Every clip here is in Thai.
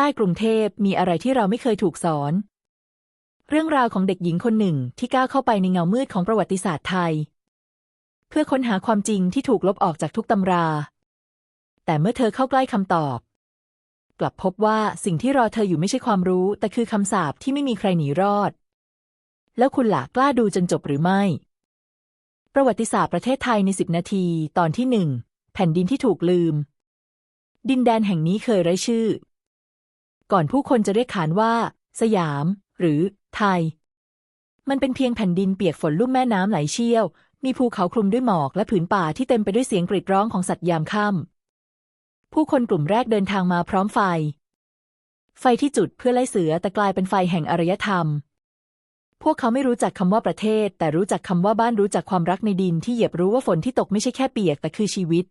ใต้กรุงเทพมีอะไรที่เราไม่เคยถูกสอน เรื่องราวของเด็กหญิงคนหนึ่งที่ก้าวเข้าไปในเงามืดของประวัติศาสตร์ไทย เพื่อค้นหาความจริงที่ถูกลบออกจากทุกตำรา แต่เมื่อเธอเข้าใกล้คำตอบ กลับพบว่าสิ่งที่รอเธออยู่ไม่ใช่ความรู้ แต่คือคำสาปที่ไม่มีใครหนีรอด แล้วคุณหล่ะกล้าดูจนจบหรือไม่ ประวัติศาสตร์ประเทศไทยในสิบนาที ตอนที่หนึ่งแผ่นดินที่ถูกลืมดินแดนแห่งนี้เคยไร้ชื่อ ก่อนผู้คนจะเรียกขานว่า สยาม หรือ ไทย มันเป็นเพียงแผ่นดินเปียกฝนลุ่มแม่น้ำไหลเชี่ยว มีภูเขาคลุมด้วยหมอกและผืนป่าที่เต็มไปด้วยเสียงกรีดร้องของสัตว์ยามค่ำผู้คนกลุ่มแรกเดินทางมาพร้อมไฟ ไฟที่จุดเพื่อไล่เสือแต่กลายเป็นไฟแห่งอารยธรรม พวกเขาไม่รู้จักคำว่าประเทศ แต่รู้จักคำว่าบ้านรู้จักความรักในดินที่เหยียบรู้ว่าฝนที่ตกไม่ใช่แค่เปียกแต่คือชีวิต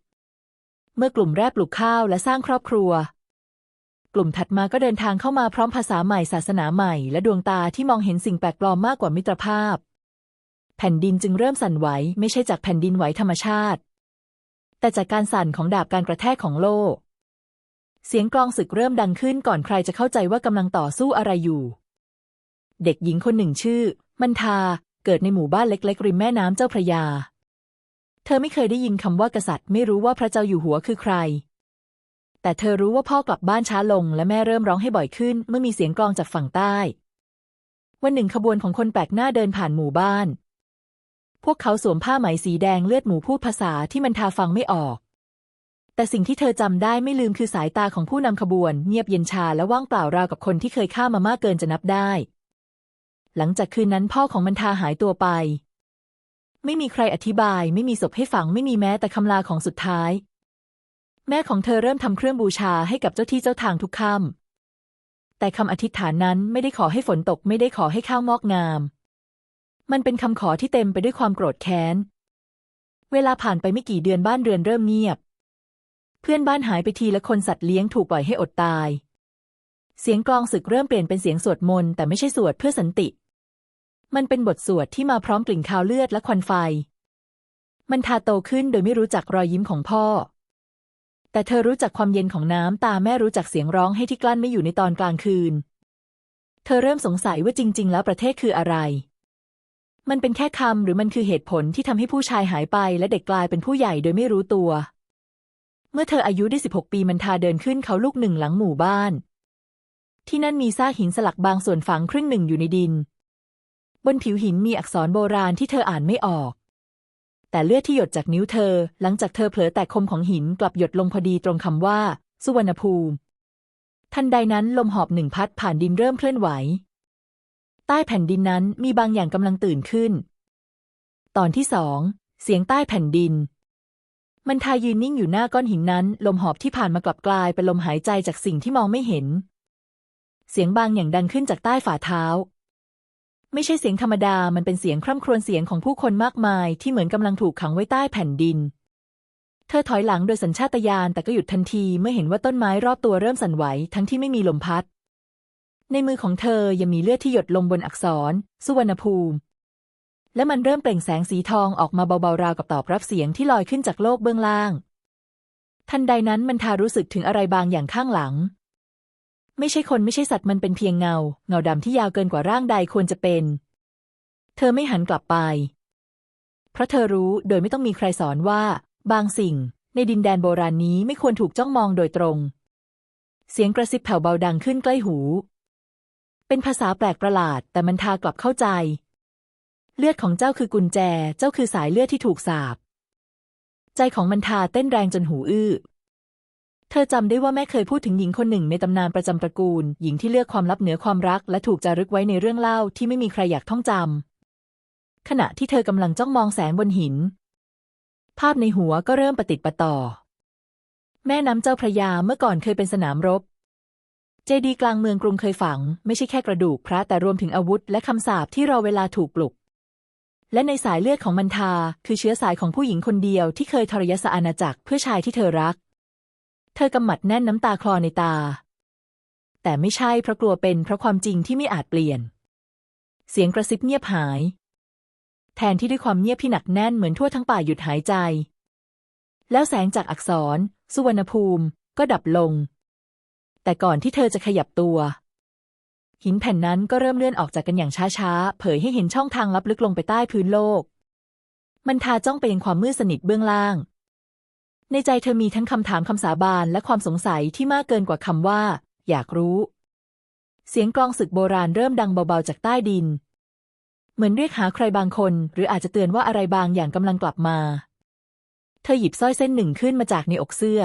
เมื่อกลุ่มแรกปลูกข้าวและสร้างครอบครัว กลุ่มถัดมาก็เดินทางเข้ามาพร้อมภาษาใหม่ศาสนาใหม่ และดวงตาที่มองเห็นสิ่งแปลกปลอมมากกว่ามิตรภาพ แผ่นดินจึงเริ่มสั่นไหว ไม่ใช่จากแผ่นดินไหวธรรมชาติ แต่จากการสั่นของดาบการกระแทกของโลก เสียงกลองศึกเริ่มดังขึ้นก่อนใครจะเข้าใจว่ากำลังต่อสู้อะไรอยู่ เด็กหญิงคนหนึ่งชื่อ มันทาเกิดในหมู่บ้านเล็กๆริมแม่น้ำเจ้าพระยา เธอไม่เคยได้ยินคำว่ากษัตริย์ ไม่รู้ว่าพระเจ้าอยู่หัวคือใคร แต่เธอรู้ว่าพ่อกลับบ้านช้าลง และแม่เริ่มร้องให้บ่อยขึ้น เมื่อมีเสียงกลองจากฝั่งใต้ วันหนึ่งขบวนของคนแปลกหน้าเดินผ่านหมู่บ้าน พวกเขาสวมผ้าไหมสีแดงเลือดหมูพูดภาษาที่มันทาฟังไม่ออก แต่สิ่งที่เธอจำได้ไม่ลืมคือสายตาของผู้นำขบวน เงียบเย็นชาและว่างเปล่าราวกับคนที่เคยฆ่ามามากเกินจะนับได้ หลังจากคืนนั้นพ่อของมันทาหายตัวไป ไม่มีใครอธิบาย ไม่มีศพให้ฝังไม่มีแม้แต่คำลาของสุดท้าย แม่ของเธอเริ่มทำเครื่องบูชาให้กับเจ้าที่เจ้าทางทุกค่ำแต่คำอธิษฐานนั้นไม่ได้ขอให้ฝนตกไม่ได้ขอให้ข้าวงอกงาม มันเป็นคำขอที่เต็มไปด้วยความโกรธแค้น เวลาผ่านไปไม่กี่เดือนบ้านเรือนเริ่มเงียบ เพื่อนบ้านหายไปทีละคนสัตว์เลี้ยงถูกปล่อยให้อดตาย เสียงกลองศึกเริ่มเปลี่ยนเป็นเสียงสวดมนต์แต่ไม่ใช่สวดเพื่อสันติ มันเป็นบทสวดที่มาพร้อมกลิ่นคาวเลือดและควันไฟ มันทาโตขึ้นโดยไม่รู้จักรอยยิ้มของพ่อ แต่เธอรู้จักความเย็นของน้ำตาแม่รู้จักเสียงร้องให้ที่กลั้นไม่อยู่ในตอนกลางคืน เธอเริ่มสงสัยว่าจริง ๆ แล้วประเทศคืออะไร มันเป็นแค่คำหรือมันคือเหตุผลที่ทำให้ผู้ชายหายไป และเด็กกลายเป็นผู้ใหญ่โดยไม่รู้ตัว เมื่อเธออายุได้16 ปีมันทาเดินขึ้นเขาลูกหนึ่งหลังหมู่บ้าน ที่นั่นมีซากหินสลักบางส่วนฝังครึ่งหนึ่งอยู่ในดิน บนผิวหินมีอักษรโบราณที่เธออ่านไม่ออก แต่เลือดที่หยดจากนิ้วเธอ หลังจากเธอเผลอแตะคมของหินกลับหยดลงพอดีตรงคำว่า สุวรรณภูมิ ทันใดนั้นลมหอบหนึ่งพัดผ่านดินเริ่มเคลื่อนไหว ใต้แผ่นดินนั้นมีบางอย่างกำลังตื่นขึ้น ตอนที่สองเสียงใต้แผ่นดิน มันทายืนนิ่งอยู่หน้าก้อนหินนั้น ลมหอบที่ผ่านมากลับกลายเป็นลมหายใจจากสิ่งที่มองไม่เห็น เสียงบางอย่างดังขึ้นจากใต้ฝ่าเท้า ไม่ใช่เสียงธรรมดา มันเป็นเสียงคร่ำครวญเสียงของผู้คนมากมาย ที่เหมือนกำลังถูกขังไว้ใต้แผ่นดิน เธอถอยหลังโดยสัญชาตญาณแต่ก็หยุดทันทีเมื่อเห็นว่าต้นไม้รอบตัวเริ่มสั่นไหวทั้งที่ไม่มีลมพัด ในมือของเธอยังมีเลือดที่หยดลงบนอักษร สุวรรณภูมิ และมันเริ่มเปล่งแสงสีทองออกมาเบาๆราวกับตอบรับเสียงที่ลอยขึ้นจากโลกเบื้องล่าง ทันใดนั้นมันทารู้สึกถึงอะไรบางอย่างข้างหลัง ไม่ใช่คนไม่ใช่สัตว์มันเป็นเพียงเงา เงาดำที่ยาวเกินกว่าร่างใดควรจะเป็น เธอไม่หันกลับไป เพราะเธอรู้โดยไม่ต้องมีใครสอนว่า บางสิ่ง ในดินแดนโบราณนี้ไม่ควรถูกจ้องมองโดยตรง เสียงกระซิบแผ่วเบาดังขึ้นใกล้หู เป็นภาษาแปลกประหลาด แต่มันทากลับเข้าใจ เลือดของเจ้าคือกุญแจ เจ้าคือสายเลือดที่ถูกสาบ ใจของมันทาเต้นแรงจนหูอื้อ เธอจำได้ว่าแม่เคยพูดถึงหญิงคนหนึ่งในตำนานประจำตระกูล หญิงที่เลือกความลับเหนือความรัก และถูกจารึกไว้ในเรื่องเล่าที่ไม่มีใครอยากท่องจำขณะที่เธอกำลังจ้องมองแสงบนหิน ภาพในหัวก็เริ่มประติดประต่อ แม่น้ำเจ้าพระยาเมื่อก่อนเคยเป็นสนามรบ เจดีกลางเมืองกรุงเคยฝัง ไม่ใช่แค่กระดูกพระแต่รวมถึงอาวุธ และคำสาปที่รอเวลาถูกปลุก และในสายเลือดของมันทา คือเชื้อสายของผู้หญิงคนเดียวที่เคยทรยศอาณาจักรเพื่อชายที่เธอรัก เธอกำหมัดแน่นน้ำตาคลอในตา แต่ไม่ใช่เพราะกลัวเป็นเพราะความจริงที่ไม่อาจเปลี่ยน เสียงกระซิบเงียบหาย แทนที่ด้วยความเงียบที่หนักแน่นเหมือนทั่วทั้งป่าหยุดหายใจ แล้วแสงจากอักษร สุวรรณภูมิก็ดับลง แต่แต่ก่อนที่เธอจะขยับตัว หินแผ่นนั้นก็เริ่มเลื่อนออกจากกันอย่างช้าๆ เผยให้เห็นช่องทางลับลึกลงไปใต้พื้นโลก มันทาจ้องไปยังความมืดสนิทเบื้องล่าง ในใจเธอมีทั้งคำถามคำสาบานและความสงสัยที่มากเกินกว่าคำว่า อยากรู้ เสียงกลองศึกโบราณเริ่มดังเบาๆจากใต้ดิน เหมือนเรียกหาใครบางคน หรืออาจจะเตือนว่าอะไรบางอย่างกำลังกลับมา เธอหยิบสร้อยเส้นหนึ่งขึ้นมาจากในอกเสื้อ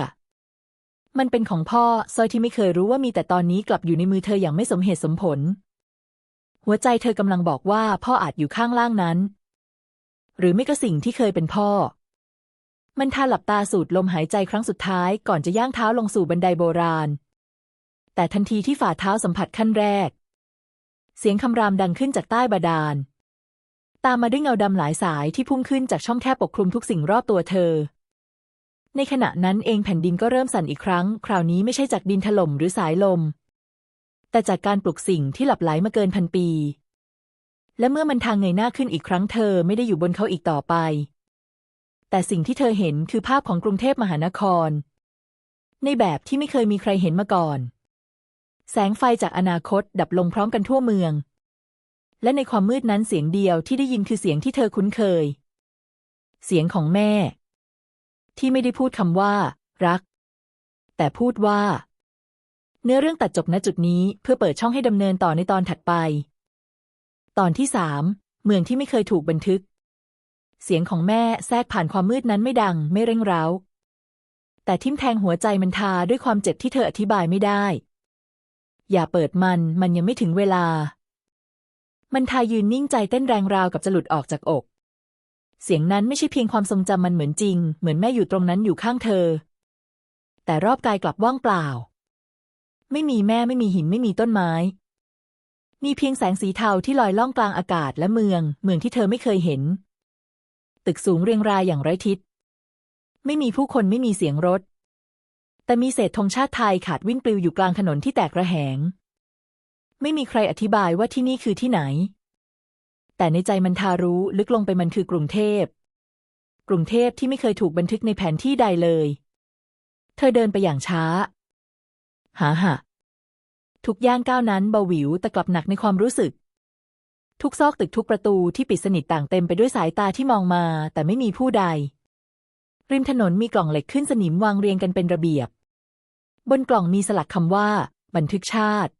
มันเป็นของพ่อสร้อยที่ไม่เคยรู้ว่ามีแต่ตอนนี้กลับอยู่ในมือเธออย่างไม่สมเหตุสมผล หัวใจเธอกำลังบอกว่าพ่ออาจอยู่ข้างล่างนั้น หรือไม่ก็สิ่งที่เคยเป็นพ่อ มันทาหลับตาสูดลมหายใจครั้งสุดท้ายก่อนจะย่างเท้าลงสู่บันไดโบราณ แต่ทันทีที่ฝ่าเท้าสัมผัสขั้นแรก เสียงคำรามดังขึ้นจากใต้บาดาล ตามมาด้วยเงาดำหลายสายที่พุ่งขึ้นจากช่องแคบปกคลุมทุกสิ่งรอบตัวเธอ ในขณะนั้นเองแผ่นดินก็เริ่มสั่นอีกครั้ง คราวนี้ไม่ใช่จากดินถล่มหรือสายลม แต่จากการปลุกสิ่งที่หลับไหลมาเกินพันปี และเมื่อมันทางเงยหน้าขึ้นอีกครั้งเธอไม่ได้อยู่บนเขาอีกต่อไป แต่สิ่งที่เธอเห็นคือภาพของกรุงเทพมหานคร ในแบบที่ไม่เคยมีใครเห็นมาก่อน แสงไฟจากอนาคตดับลงพร้อมกันทั่วเมือง และในความมืดนั้นเสียงเดียวที่ได้ยินคือเสียงที่เธอคุ้นเคย เสียงของแม่ ที่ไม่ได้พูดคำว่า รัก แต่พูดว่า เนื้อเรื่องตัดจบณจุดนี้เพื่อเปิดช่องให้ดำเนินต่อในตอนถัดไป ตอนที่สามเมืองที่ไม่เคยถูกบันทึก เสียงของแม่แทรกผ่านความมืดนั้นไม่ดัง ไม่เร่งร้าว แต่ทิ่มแทงหัวใจมันทาด้วยความเจ็บที่เธออธิบายไม่ได้ อย่าเปิดมัน มันยังไม่ถึงเวลา มันทายืนนิ่งใจเต้นแรงราวกับจะหลุดออกจากอก เสียงนั้นไม่ใช่เพียงความทรงจำมันเหมือนจริง เหมือนแม่อยู่ตรงนั้นอยู่ข้างเธอ แต่รอบกายกลับว่างเปล่า ไม่มีแม่ไม่มีหินไม่มีต้นไม้มีเพียงแสงสีเทาที่ลอยล่องกลางอากาศและเมือง เมืองที่เธอไม่เคยเห็น ตึกสูงเรียงรายอย่างไร้ทิศ ไม่มีผู้คนไม่มีเสียงรถ แต่มีเศษธงชาติไทยขาดวิ่นปลิวอยู่กลางถนนที่แตกระแหง ไม่มีใครอธิบายว่าที่นี่คือที่ไหน แต่ในใจมันทารู้ลึกลงไปมันคือกรุงเทพ กรุงเทพที่ไม่เคยถูกบันทึกในแผนที่ใดเลย เธอเดินไปอย่างช้า หาหะทุกย่างก้าวนั้นเบาหวิวแต่กลับหนักในความรู้สึก ทุกซอกตึกทุกประตูที่ปิดสนิทต่างเต็มไปด้วยสายตาที่มองมา แต่ไม่มีผู้ใด ริมถนนมีกล่องเหล็กขึ้นสนิมวางเรียงกันเป็นระเบียบ บนกล่องมีสลักคำว่า บันทึกชาติ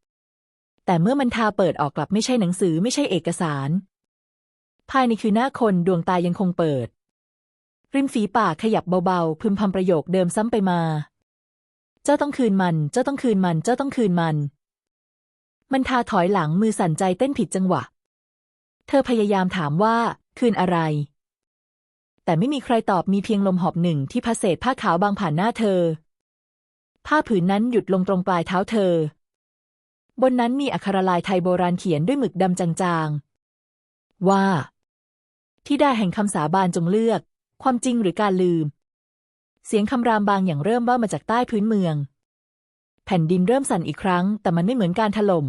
แต่เมื่อมันทาเปิดออกกลับไม่ใช่หนังสือไม่ใช่เอกสาร ภายในคือหน้าคนดวงตายังคงเปิด ริมฝีปากขยับเบาๆพึมพำประโยคเดิมซ้ำไปมา เจ้าต้องคืนมัน เจ้าต้องคืนมัน เจ้าต้องคืนมัน มันทาถอยหลังมือสั่นใจเต้นผิดจังหวะ เธอพยายามถามว่า คืนอะไร แต่ไม่มีใครตอบมีเพียงลมหอบหนึ่งที่พัดเศษผ้าขาวบางผ่านหน้าเธอ ผ้าผืนนั้นหยุดลงตรงปลายเท้าเธอ บนนั้นมีอักขระลายไทยโบราณเขียนด้วยหมึกดำจางๆ ว่า ที่ได้แห่งคำสาบานจงเลือก ความจริงหรือการลืม เสียงคำรามบางอย่างเริ่มว่ามาจากใต้พื้นเมือง แผ่นดินเริ่มสั่นอีกครั้ง แต่มันไม่เหมือนการถล่ม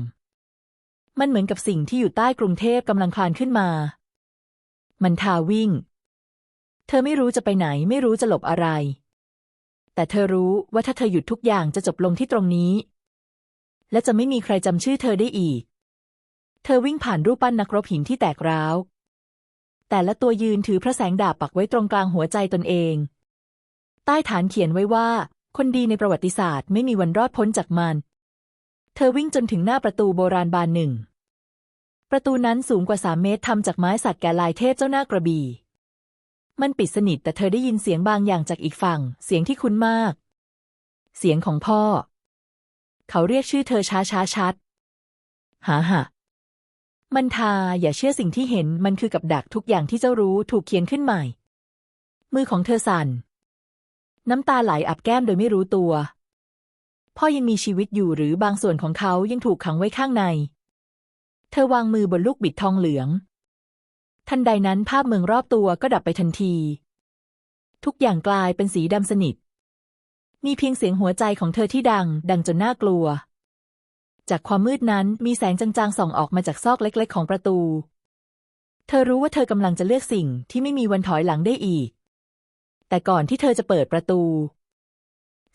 มันเหมือนกับสิ่งที่อยู่ใต้กรุงเทพกำลังคลานขึ้นมา มันทาวิ่ง เธอไม่รู้จะไปไหนไม่รู้จะหลบอะไร แต่เธอรู้ว่าถ้าเธอหยุดทุกอย่างจะจบลงที่ตรงนี้ และจะไม่มีใครจำชื่อเธอได้อีก เธอวิ่งผ่านรูปปั้นนักรบหินที่แตกร้าว แต่ละตัวยืนถือพระแสงดาบปักไว้ตรงกลางหัวใจตนเอง ใต้ฐานเขียนไว้ว่า คนดีในประวัติศาสตร์ไม่มีวันรอดพ้นจากมัน เธอวิ่งจนถึงหน้าประตูโบราณบานหนึ่ง ประตูนั้นสูงกว่าสามเมตรทำจากไม้สักแก่ลายเทพเจ้าหน้ากระบี่ มันปิดสนิทแต่เธอได้ยินเสียงบางอย่างจากอีกฝั่ง เสียงที่คุ้นมาก เสียงของพ่อ เขาเรียกชื่อเธอช้าช้าชัดหาหะมันทาอย่าเชื่อสิ่งที่เห็นมันคือกับดักทุกอย่างที่เจ้ารู้ถูกเขียนขึ้นใหม่ มือของเธอสั่น น้ำตาไหลอับแก้มโดยไม่รู้ตัว พ่อยังมีชีวิตอยู่หรือบางส่วนของเขายังถูกขังไว้ข้างใน เธอวางมือบนลูกบิดทองเหลือง ทันใดนั้นภาพเมืองรอบตัวก็ดับไปทันที ทุกอย่างกลายเป็นสีดำสนิท มีเพียงเสียงหัวใจของเธอที่ดัง ดังจนน่ากลัว จากความมืดนั้นมีแสงจางๆส่องออกมาจากซอกเล็กๆ ของประตู เธอรู้ว่าเธอกำลังจะเลือกสิ่งที่ไม่มีวันถอยหลังได้อีก แต่ก่อนที่เธอจะเปิดประตู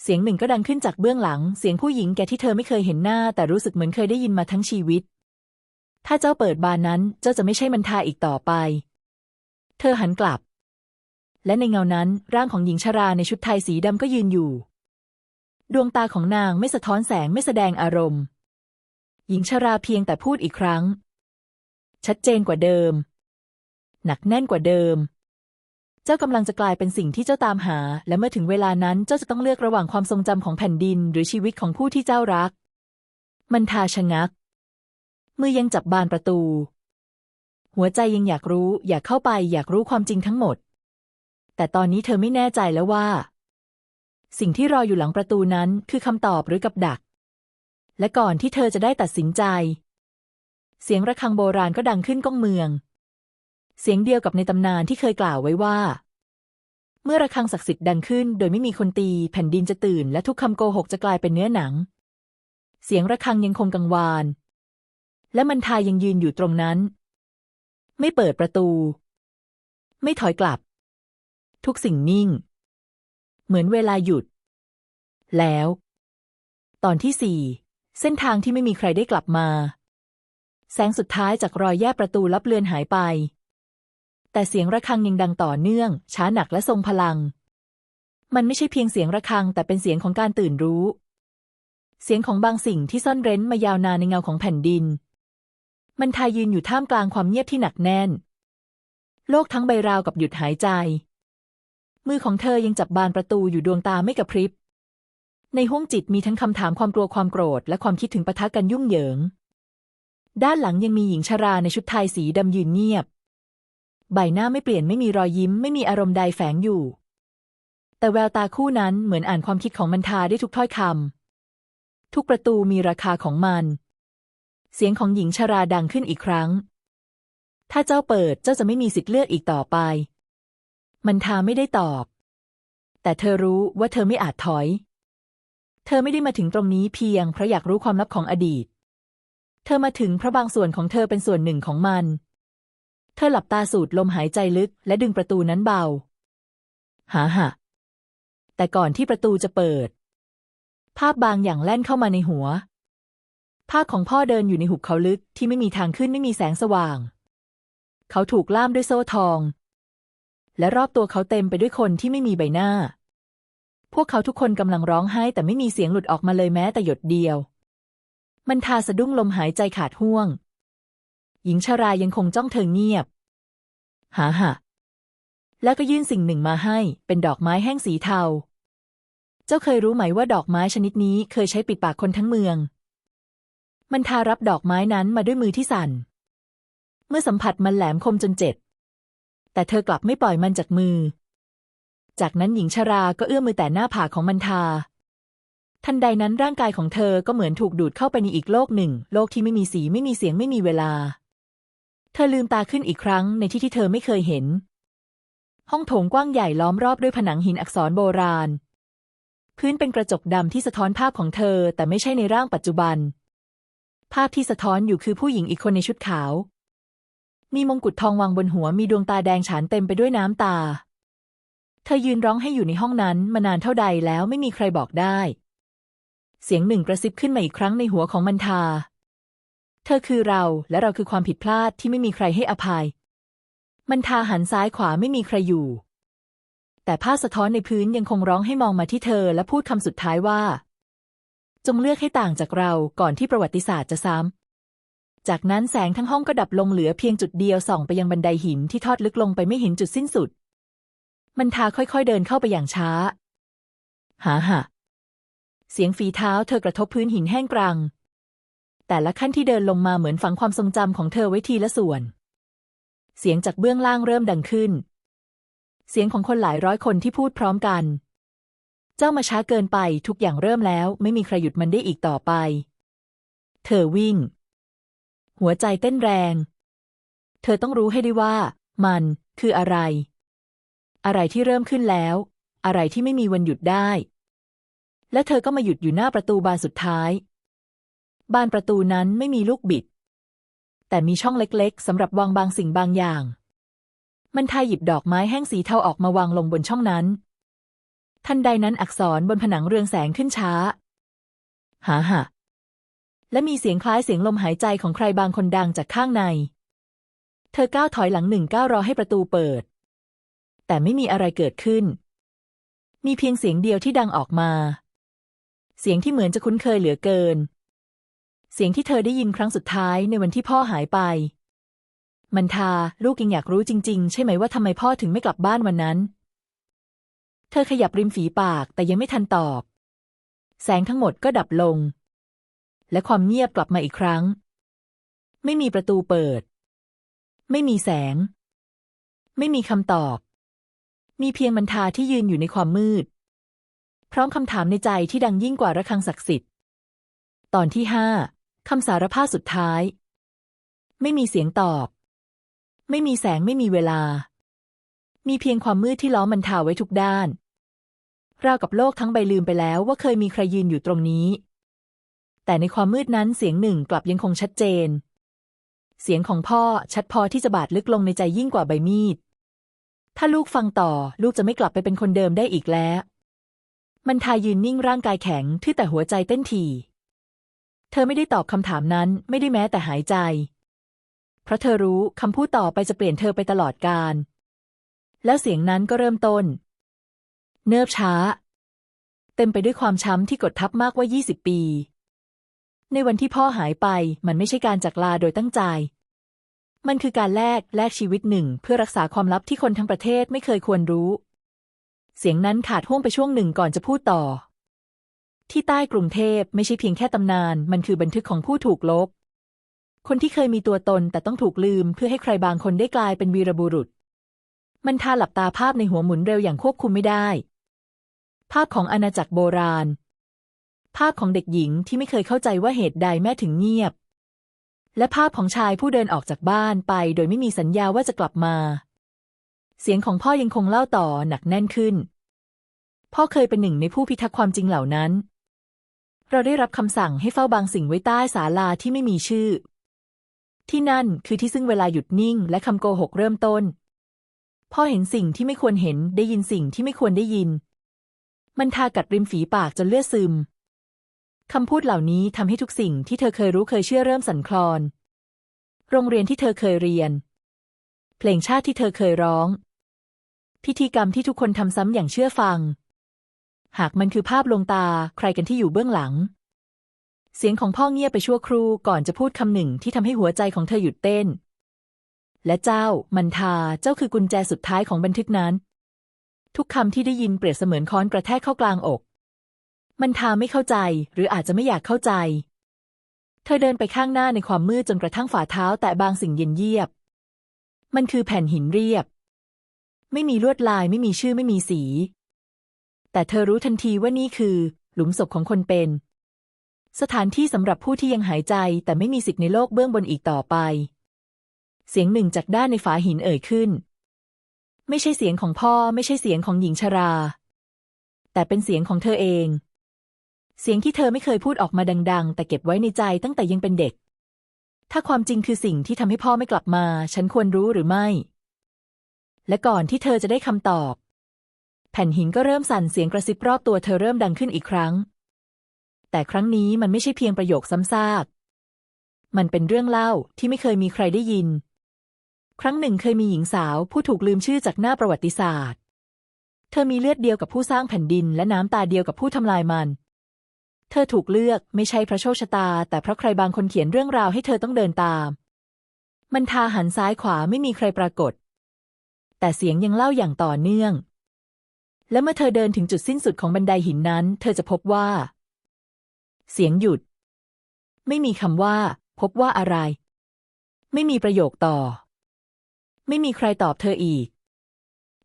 เสียงหนึ่งก็ดังขึ้นจากเบื้องหลัง เสียงผู้หญิงแก่ที่เธอไม่เคยเห็นหน้า แต่รู้สึกเหมือนเคยได้ยินมาทั้งชีวิต ถ้าเจ้าเปิดบานนั้น เจ้าจะไม่ใช่มันทาอีกต่อไป เธอหันกลับ และในเงานั้นร่างของหญิงชราในชุดไทยสีดำก็ยืนอยู่ ดวงตาของนางไม่สะท้อนแสงไม่แสดงอารมณ์ หญิงชราเพียงแต่พูดอีกครั้ง ชัดเจนกว่าเดิม หนักแน่นกว่าเดิม จ้ากำลังจะกลายเป็นสิ่งที่เจ้าตามหา และเมื่อถึงเวลานั้นเจ้าจะต้องเลือกระหว่างความทรงจำของแผ่นดิน หรือชีวิตของผู้ที่เจ้ารัก มันทาชะงัก มือยังจับบานประตู หัวใจยังอยากรู้ อยากเข้าไปอยากรู้ความจริงทั้งหมด แต่ตอนนี้เธอไม่แน่ใจแล้วว่า สิ่งที่รออยู่หลังประตูนั้นคือคำตอบหรือกับดัก และก่อนที่เธอจะได้ตัดสินใจ เสียงระฆังโบราณก็ดังขึ้นก้องเมือง เสียงเดียวกับในตำนานที่เคยกล่าวไว้ว่า เมื่อระฆังศักดิ์สิทธิ์ดังขึ้น โดยไม่มีคนตีแผ่นดินจะตื่น และทุกคำโกหกจะกลายเป็นเนื้อหนัง เสียงระฆังยังคงกังวาน และมันทายังยืนอยู่ตรงนั้น ไม่เปิดประตู ไม่ถอยกลับ ทุกสิ่งนิ่ง เหมือนเวลาหยุด แล้ว ตอนที่สี่เส้นทางที่ไม่มีใครได้กลับมา แสงสุดท้ายจากรอยแยกประตูลับเลือนหายไป แต่เสียงระฆังยังดังต่อเนื่อง ช้าหนักและทรงพลัง มันไม่ใช่เพียงเสียงระฆัง แต่เป็นเสียงของการตื่นรู้ เสียงของบางสิ่งที่ซ่อนเร้นมายาวนานในเงาของแผ่นดิน มันทายืนอยู่ท่ามกลางความเงียบที่หนักแน่น โลกทั้งใบราวกับหยุดหายใจ มือของเธอยังจับบานประตูอยู่ดวงตาไม่กระพริบ ในห้วงจิตมีทั้งคำถามความกลัวความโกรธ และความคิดถึงปะทะกันยุ่งเหยิง ด้านหลังยังมีหญิงชราในชุดไทยสีดำยืนเงียบ ใบหน้าไม่เปลี่ยนไม่มีรอยยิ้มไม่มีอารมณ์ใดแฝงอยู่ แต่แววตาคู่นั้นเหมือนอ่านความคิดของมันทาได้ทุกถ้อยคำทุกประตูมีราคาของมัน เสียงของหญิงชราดังขึ้นอีกครั้ง ถ้าเจ้าเปิดเจ้าจะไม่มีสิทธิ์เลือกอีกต่อไป มันทาไม่ได้ตอบ แต่เธอรู้ว่าเธอไม่อาจถอย เธอไม่ได้มาถึงตรงนี้เพียงเพราะอยากรู้ความลับของอดีต เธอมาถึงเพราะบางส่วนของเธอเป็นส่วนหนึ่งของมัน ธอหลับตาสูดลมหายใจลึก และดึงประตูนั้นเบา หาหะ แต่ก่อนที่ประตูจะเปิด ภาพบางอย่างแล่นเข้ามาในหัว ภาพของพ่อเดินอยู่ในหุบเขาลึกที่ไม่มีทางขึ้นไม่มีแสงสว่าง เขาถูกล่ามด้วยโซ่ทอง และรอบตัวเขาเต็มไปด้วยคนที่ไม่มีใบหน้า พวกเขาทุกคนกำลังร้องไห้แต่ไม่มีเสียงหลุดออกมาเลยแม้แต่หยดเดียว มันทาสะดุ้งลมหายใจขาดห่วง หญิงชารายังคงจ้องเธอเงียบ หาหะแล้วก็ยื่นสิ่งหนึ่งมาให้ เป็นดอกไม้แห้งสีเทา เจ้าเคยรู้ไหมว่าดอกไม้ชนิดนี้เคยใช้ปิดปากคนทั้งเมือง มันทารับดอกไม้นั้นมาด้วยมือที่สั่น เมื่อสัมผัสมันแหลมคมจนเจ็บ แต่เธอกลับไม่ปล่อยมันจากมือ จากนั้นหญิงชราก็เอื้อมมือแต่หน้าผากของมันทา ทันใดนั้นร่างกายของเธอก็เหมือนถูกดูดเข้าไปในอีกโลกหนึ่ง โลกที่ไม่มีสีไม่มีเสียงไม่มีเวลา ธอลืมตาขึ้นอีกครั้งในที่ที่เธอไม่เคยเห็น ห้องโถงกว้างใหญ่ล้อมรอบด้วยผนังหินอักษรโบราณ พื้นเป็นกระจกดำที่สะท้อนภาพของเธอแต่ไม่ใช่ในร่างปัจจุบัน ภาพที่สะท้อนอยู่คือผู้หญิงอีกคนในชุดขาว มีมงกุฎทองวางบนหัวมีดวงตาแดงฉานเต็มไปด้วยน้ำตา เธอยืนร้องให้อยู่ในห้องนั้นมานานเท่าใดแล้วไม่มีใครบอกได้ เสียงหนึ่งกระซิบขึ้นมาอีกครั้งในหัวของมันทา เธอคือเราและเราคือความผิดพลาดที่ไม่มีใครให้อภัย มันทาหันซ้ายขวาไม่มีใครอยู่ แต่ผ้าสะท้อนในพื้นยังคงร้องให้มองมาที่เธอและพูดคำสุดท้ายว่า จงเลือกให้ต่างจากเราก่อนที่ประวัติศาสตร์จะซ้ำ จากนั้นแสงทั้งห้องก็ดับลงเหลือเพียงจุดเดียวส่องไปยังบันไดหินที่ทอดลึกลงไปไม่เห็นจุดสิ้นสุด มันทาค่อยๆเดินเข้าไปอย่างช้า หาหะเสียงฝีเท้าเธอกระทบพื้นหินแห้งกรัง แต่ละขั้นที่เดินลงมาเหมือนฝังความทรงจำของเธอไว้ทีละส่วน เสียงจากเบื้องล่างเริ่มดังขึ้น เสียงของคนหลายร้อยคนที่พูดพร้อมกัน เจ้ามาช้าเกินไปทุกอย่างเริ่มแล้ว ไม่มีใครหยุดมันได้อีกต่อไป เธอวิ่ง หัวใจเต้นแรง เธอต้องรู้ให้ได้ว่า มันคืออะไร อะไรที่เริ่มขึ้นแล้ว อะไรที่ไม่มีวันหยุดได้ และเธอก็มาหยุดอยู่หน้าประตูบานสุดท้าย บานประตูนั้นไม่มีลูกบิด แต่มีช่องเล็กๆสำหรับวางบางสิ่งบางอย่าง มันทายหยิบดอกไม้แห้งสีเทาออกมาวางลงบนช่องนั้น ทันใดนั้นอักษรบนผนังเรืองแสงขึ้นช้า หาหะและมีเสียงคล้ายเสียงลมหายใจของใครบางคนดังจากข้างใน เธอก้าวถอยหลังหนึ่งก้าวรอให้ประตูเปิด แต่ไม่มีอะไรเกิดขึ้น มีเพียงเสียงเดียวที่ดังออกมา เสียงที่เหมือนจะคุ้นเคยเหลือเกิน เสียงที่เธอได้ยินครั้งสุดท้ายในวันที่พ่อหายไป มันทาลูกยังอยากรู้จริง ๆ ใช่ไหมว่าทำไมพ่อถึงไม่กลับบ้านวันนั้น เธอขยับริมฝีปากแต่ยังไม่ทันตอบ แสงทั้งหมดก็ดับลง และความเงียบกลับมาอีกครั้ง ไม่มีประตูเปิด ไม่มีแสง ไม่มีคำตอบ มีเพียงมันทาที่ยืนอยู่ในความมืด พร้อมคำถามในใจที่ดังยิ่งกว่าระฆังศักดิ์สิทธิ์ตอนที่ห้า คำสารภาพสุดท้าย ไม่มีเสียงตอบ ไม่มีแสงไม่มีเวลา มีเพียงความมืดที่ล้อมมันทาไว้ทุกด้านราวกับโลกทั้งใบลืมไปแล้วว่าเคยมีใครยืนอยู่ตรงนี้ แต่ในความมืดนั้นเสียงหนึ่งกลับยังคงชัดเจน เสียงของพ่อชัดพอที่จะบาดลึกลงในใจยิ่งกว่าใบมีด ถ้าลูกฟังต่อลูกจะไม่กลับไปเป็นคนเดิมได้อีกแล้ว มันทายืนนิ่งร่างกายแข็งที่แต่หัวใจเต้นถี่ เธอไม่ได้ตอบคำถามนั้นไม่ได้แม้แต่หายใจ เพราะเธอรู้คำพูดต่อไปจะเปลี่ยนเธอไปตลอดกาลแล้วเสียงนั้นก็เริ่มต้น เนิบช้า เต็มไปด้วยความช้ำที่กดทับมากว่า 20 ปี ในวันที่พ่อหายไปมันไม่ใช่การจากลาโดยตั้งใจ มันคือการแลกแลกชีวิตหนึ่ง เพื่อรักษาความลับที่คนทั้งประเทศไม่เคยควรรู้ เสียงนั้นขาดห่วงไปช่วงหนึ่งก่อนจะพูดต่อ ที่ใต้กรุงเทพไม่ใช่เพียงแค่ตำนาน มันคือบันทึกของผู้ถูกลบ คนที่เคยมีตัวตนแต่ต้องถูกลืมเพื่อให้ใครบางคนได้กลายเป็นวีรบุรุษ มันทาหลับตาภาพในหัวหมุนเร็วอย่างควบคุมไม่ได้ ภาพของอาณาจักรโบราณ ภาพของเด็กหญิงที่ไม่เคยเข้าใจว่าเหตุใดแม่ถึงเงียบ และภาพของชายผู้เดินออกจากบ้านไป โดยไม่มีสัญญาว่าจะกลับมา เสียงของพ่อยังคงเล่าต่อหนักแน่นขึ้น พ่อเคยเป็นหนึ่งในผู้พิทักษ์ความจริงเหล่านั้น เราได้รับคำสั่งให้เฝ้าบางสิ่งไว้ใต้ศาลาที่ไม่มีชื่อ ที่นั่นคือที่ซึ่งเวลาหยุดนิ่ง และคำโกหกเริ่มต้นพ่อเห็นสิ่งที่ไม่ควรเห็นได้ยินสิ่งที่ไม่ควรได้ยิน มันทากัดริมฝีปากจนเลือดซึมคำพูดเหล่านี้ทำให้ทุกสิ่งที่เธอเคยรู้เคยเชื่อเริ่มสั่นคลอน โรงเรียนที่เธอเคยเรียน เพลงชาติที่เธอเคยร้อง พิธีกรรมที่ทุกคนทำซ้ำอย่างเชื่อฟัง หากมันคือภาพลวงตาใครกันที่อยู่เบื้องหลัง เสียงของพ่อเงียบไปชั่วครู่ก่อนจะพูดคำหนึ่งที่ทำให้หัวใจของเธอหยุดเต้น และเจ้า มันทาเจ้าคือกุญแจสุดท้ายของบันทึกนั้น ทุกคำที่ได้ยินเปรียบเสมือนค้อนกระแทกเข้ากลางอก มันทาไม่เข้าใจหรืออาจจะไม่อยากเข้าใจ เธอเดินไปข้างหน้าในความมืดจนกระทั่งฝ่าเท้าแต่บางสิ่งเย็นเยียบ มันคือแผ่นหินเรียบ ไม่มีลวดลายไม่มีชื่อไม่มีสี แต่เธอรู้ทันทีว่านี่คือ หลุมศพของคนเป็น สถานที่สำหรับผู้ที่ยังหายใจแต่ไม่มีสิทธิ์ในโลกเบื้องบนอีกต่อไป เสียงหนึ่งจากด้านในฝาหินเอ่ยขึ้น ไม่ใช่เสียงของพ่อไม่ใช่เสียงของหญิงชรา แต่เป็นเสียงของเธอเอง เสียงที่เธอไม่เคยพูดออกมาดัง ๆ แต่เก็บไว้ในใจตั้งแต่ยังเป็นเด็ก ถ้าความจริงคือสิ่งที่ทำให้พ่อไม่กลับมา ฉันควรรู้หรือไม่ และก่อนที่เธอจะได้คำตอบ แผ่นหินก็เริ่มสั่นเสียงกระซิบรอบตัวเธอเริ่มดังขึ้นอีกครั้ง แต่ครั้งนี้มันไม่ใช่เพียงประโยคซ้ำซาก มันเป็นเรื่องเล่าที่ไม่เคยมีใครได้ยิน ครั้งหนึ่งเคยมีหญิงสาวผู้ถูกลืมชื่อจากหน้าประวัติศาสตร์ เธอมีเลือดเดียวกับผู้สร้างแผ่นดินและน้ำตาเดียวกับผู้ทำลายมัน เธอถูกเลือกไม่ใช่เพราะโชคชะตา แต่เพราะใครบางคนเขียนเรื่องราวให้เธอต้องเดินตาม มันทาหันซ้ายขวาไม่มีใครปรากฏแต่เสียงยังเล่าอย่างต่อเนื่อง และเมื่อเธอเดินถึงจุดสิ้นสุดของบันไดหินนั้น เธอจะพบว่า เสียงหยุด ไม่มีคำว่า พบว่าอะไร ไม่มีประโยคต่อ ไม่มีใครตอบเธออีก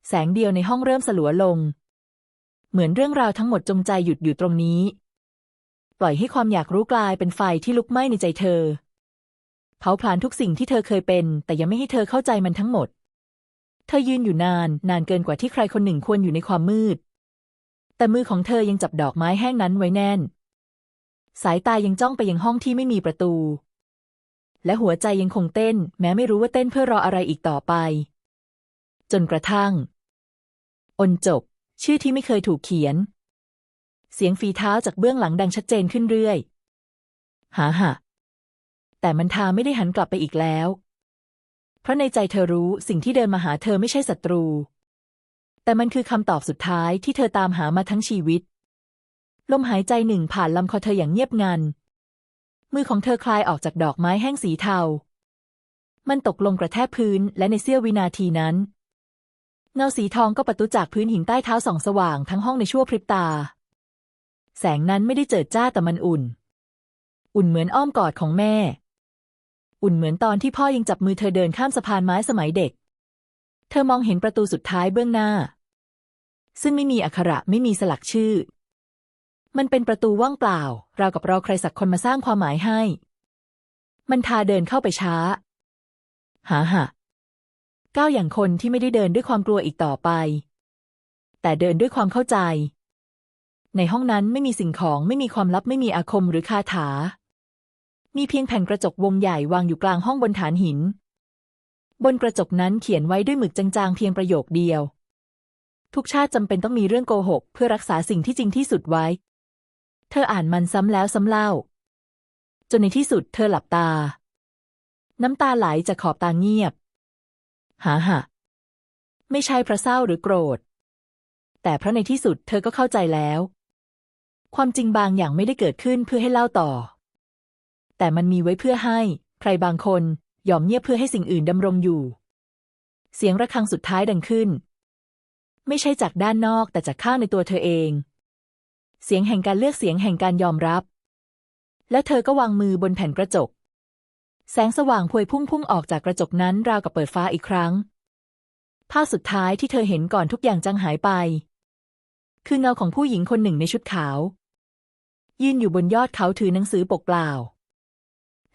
แสงเดียวในห้องเริ่มสลัวลง เหมือนเรื่องราวทั้งหมดจงใจหยุดอยู่ตรงนี้ ปล่อยให้ความอยากรู้กลายเป็นไฟที่ลุกไหม้ในใจเธอ เผาผลาญทุกสิ่งที่เธอเคยเป็น แต่ยังไม่ให้เธอเข้าใจมันทั้งหมด เธอยืนอยู่นาน นานเกินกว่าที่ใครคนหนึ่งควรอยู่ในความมืด แต่มือของเธอยังจับดอกไม้แห้งนั้นไว้แน่น สายตายังจ้องไปยังห้องที่ไม่มีประตู และหัวใจยังคงเต้น แม้ไม่รู้ว่าเต้นเพื่อรออะไรอีกต่อไป จนกระทั่ง อนจบ ชื่อที่ไม่เคยถูกเขียน เสียงฝีเท้าจากเบื้องหลังดังชัดเจนขึ้นเรื่อย หาหะแต่มันทาไม่ได้หันกลับไปอีกแล้ว เพราะในใจเธอรู้สิ่งที่เดินมาหาเธอไม่ใช่ศัตรู แต่มันคือคำตอบสุดท้ายที่เธอตามหามาทั้งชีวิต ลมหายใจหนึ่งผ่านลำคอเธออย่างเงียบงัน มือของเธอคลายออกจากดอกไม้แห้งสีเทา มันตกลงกระแทกพื้นและในเสี้ยววินาทีนั้น เงาสีทองก็ประตุจากพื้นหินใต้เท้าส่องสว่างทั้งห้องในชั่วพริบตา แสงนั้นไม่ได้เจิดจ้าแต่มันอุ่น อุ่นเหมือนอ้อมกอดของแม่ อุ่นเหมือนตอนที่พ่อยังจับมือเธอเดินข้ามสะพานไม้สมัยเด็ก เธอมองเห็นประตูสุดท้ายเบื้องหน้า ซึ่งไม่มีอักขระไม่มีสลักชื่อ มันเป็นประตูว่างเปล่า ราวกับรอใครสักคนมาสร้างความหมายให้ มันทาเดินเข้าไปช้า หาหะก้าวอย่างคนที่ไม่ได้เดินด้วยความกลัวอีกต่อไป แต่เดินด้วยความเข้าใจ ในห้องนั้นไม่มีสิ่งของไม่มีความลับไม่มีอาคมหรือคาถา มีเพียงแผ่นกระจกวงใหญ่วางอยู่กลางห้องบนฐานหิน บนกระจกนั้นเขียนไว้ด้วยหมึกจางๆ เพียงประโยคเดียว ทุกชาติจำเป็นต้องมีเรื่องโกหก เพื่อรักษาสิ่งที่จริงที่สุดไว้ เธออ่านมันซ้ำแล้วซ้ำเล่า จนในที่สุดเธอหลับตา น้ำตาไหลจากขอบตาเงียบ หาหะไม่ใช่พระเศร้าหรือโกรธ แต่เพราะในที่สุดเธอก็เข้าใจแล้ว ความจริงบางอย่างไม่ได้เกิดขึ้นเพื่อให้เล่าต่อ แต่มันมีไว้เพื่อให้ ใครบางคนยอมเงียบเพื่อให้สิ่งอื่นดำรงอยู่ เสียงระฆังสุดท้ายดังขึ้น ไม่ใช่จากด้านนอกแต่จากข้างในตัวเธอเอง เสียงแห่งการเลือกเสียงแห่งการยอมรับ แล้วเธอก็วางมือบนแผ่นกระจก แสงสว่างพวยพุ่งพุ่งออกจากกระจกนั้นราวกับเปิดฟ้าอีกครั้ง ภาพสุดท้ายที่เธอเห็นก่อนทุกอย่างจางหายไป คือเงาของผู้หญิงคนหนึ่งในชุดขาว ยืนอยู่บนยอดเขาถือหนังสือปกเปล่า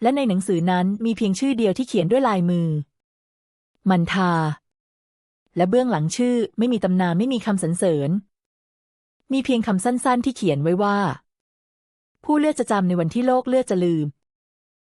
และในหนังสือนั้นมีเพียงชื่อเดียวที่เขียนด้วยลายมือ มันทา และเบื้องหลังชื่อไม่มีตำนานไม่มีคำสรรเสริญ มีเพียงคำสั้นๆ ที่เขียนไว้ว่า ผู้เลือดจะจำในวันที่โลกเลือดจะลืม